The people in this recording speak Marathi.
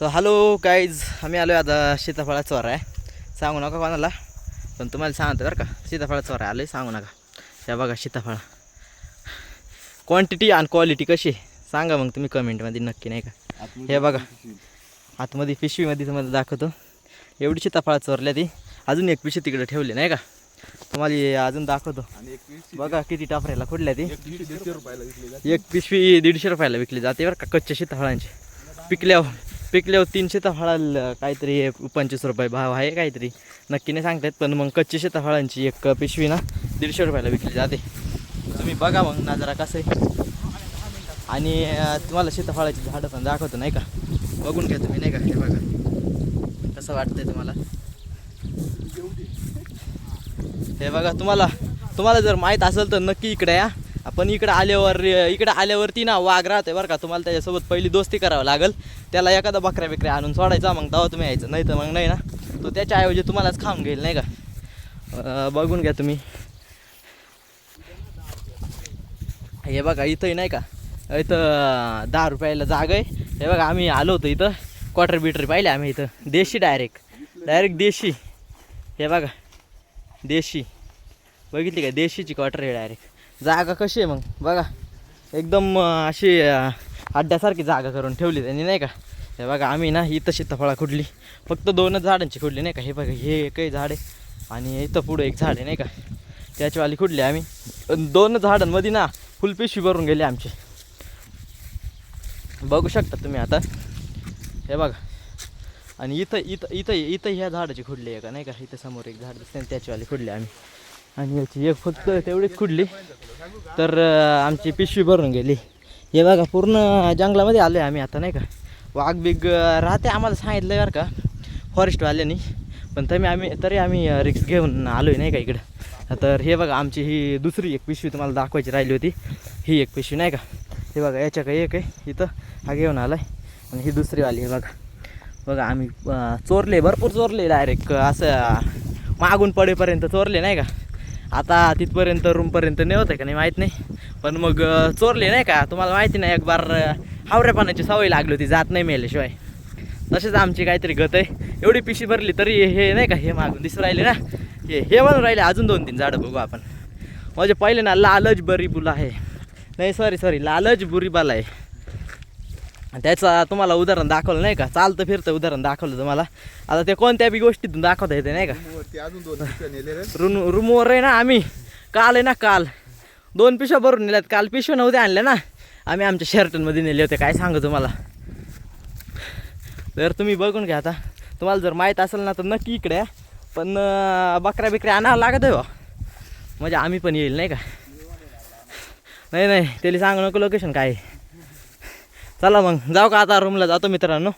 तर हॅलो गाईज आम्ही आलो आता सीताफळा चोर आहे. सांगू नका कोणाला पण तुम्हाला सांगतो बरं का सीताफळा चोर आहे आलं सांगू नका. त्या बघा सीताफळा. क्वांटिटी आणि क्वालिटी कशी आहे? सांगा मग तुम्ही कमेंटमध्ये नक्की नाही का? हे बघा. आतमध्ये पिशवीमध्ये तुम्हाला दाखवतो. एवढी सीताफळा चोरल्या ती. अजून एक पिशवी तिकडे ठेवली नाही का? तुम्हाला अजून दाखवतो. बघा किती टाफऱ्याला खुडल्या ती. एक पिशवी दीडशे रुपयाला विकली जाते बरं का कच्च्या सीताफळांची. पिकल्यावर. पिकल्यावर तीन सीताफळाला काहीतरी पंचवीस रुपये भाव आहे काहीतरी. नक्की नाही सांगतायत पण मग कच्ची शेताफळांची एक पिशवी ना दीडशे रुपयाला विकली जाते. तुम्ही बघा मग नजरा कसं आहे. आणि तुम्हाला सीताफळाची झाडं पण दाखवतो नाही का? बघून घ्या तुम्ही नाही का? हे बघा. कसं वाटतंय तुम्हाला? हे बघा तुम्हाला तुम्हाला जर माहीत असेल तर नक्की इकडे या. आपण इकडं आल्यावर इकडं आल्यावरती ना वाघ राहते बरं का. तुम्हाला त्याच्यासोबत पहिली दोस्ती करावं लागेल. त्याला एखादा बकऱ्या बिकऱ्या आणून सोडायचा मग तेव्हा तुम्ही यायचं. नाही तर मग नाही ना. तो त्याच्याऐवजी तुम्हालाच खाऊन घेईल नाही का? बघून घ्या तुम्ही. हे बघा इथंही नाही का? इथं दहा रुपयाला जागा आहे. हे बघा आम्ही आलो होतो इथं. क्वार्टर बिटर पाहिले आम्ही इथं. देशी डायरेक्ट डायरेक्ट देशी. हे बघा देशी. बघितली का? देशीची क्वार्टर आहे डायरेक्ट जागा कशी आहे मग? बघा. एकदम अशी अड्ड्यासारखी जागा करून ठेवली त्यांनी नाही का? हे बघा आम्ही ना इथं सीताफळा खुडली. फक्त दोनच झाडांची खुडली नाही का? हे बघा हे एकही झाड आहे. आणि इथं पुढं एक झाड आहे नाही का? त्याच्यावाली खुडली आम्ही. दोन झाडांमध्ये ना फुलपेशी भरून गेली आमची. बघू शकता तुम्ही आता. हे बघा. आणि इथं इथं इथं इथं ह्या झाडाची खुडली आहे का नाही का? इथं समोर एक झाड दिसते त्याचीवाली खुडली आम्ही. आणि याची एक फक्त तेवढीच खुडली तर आमची पिशवी भरून गेली. हे बघा पूर्ण जंगलामध्ये आलो आहे आम्ही आता नाही का? वाघ बिग राहते आम्हाला सांगितलं बरं का फॉरेस्टवाल्यानी पण तरी आम्ही तरी आम्ही रिक्स घेऊन आलो आहे नाही का इकडं? तर हे बघा आमची ही दुसरी एक पिशवी तुम्हाला दाखवायची राहिली होती. ही एक पिशवी नाही का? हे बघा याच्या काही एक आहे इथं हा घेऊन आला आहे आणि ही दुसरीवाली हे बघा. बघा आम्ही चोरले भरपूर चोरले डायरेक्ट असं मागून पडेपर्यंत चोरले नाही का? आता तिथपर्यंत रूमपर्यंत नाही आहे का नाही माहीत नाही. पण मग चोरले नाही का? तुम्हाला माहिती नाही एक बार हावऱ्या पाण्याची सवय लागली होती जात नाही मेल्याशिवाय. तसेच आमची काहीतरी गत आहे. एवढी पिशी भरली तरी हे नाही का हे मागून दिसू राहिले ना? हे हे म्हणून राहिले अजून दोन तीन झाडं बघू आपण. म्हणजे पहिले ना लालच बरी बुला आहे. नाही सॉरी सॉरी लालच बुरीबाला आहे. त्याचं तुम्हाला उदाहरण दाखवलं नाही का? चालतं फिरतं उदाहरण दाखवलं तुम्हाला. आता ते कोणत्या बी गोष्टीतून दाखवता येते नाही का? अजून रूम रूमवर आहे ना आम्ही. काल आहे ना काल. दोन पिशव्या भरून नेल्यात. काल पिशव्या नव्हत्या आणल्या ना. आम्ही आमच्या शर्टनमध्ये नेले होते. काय सांगू तुम्हाला? तर तुम्ही बघून घ्या आता. तुम्हाला जर माहीत असेल ना तर नक्की इकडे पण बकऱ्या बिकऱ्या आणावं लागत आहे बा म्हणजे आम्ही पण येईल नाही का? नाही नाही. त्याला सांगू नको लोकेशन काय आहे. चला मग जाऊ का आता रूमला जातो मित्रांनो.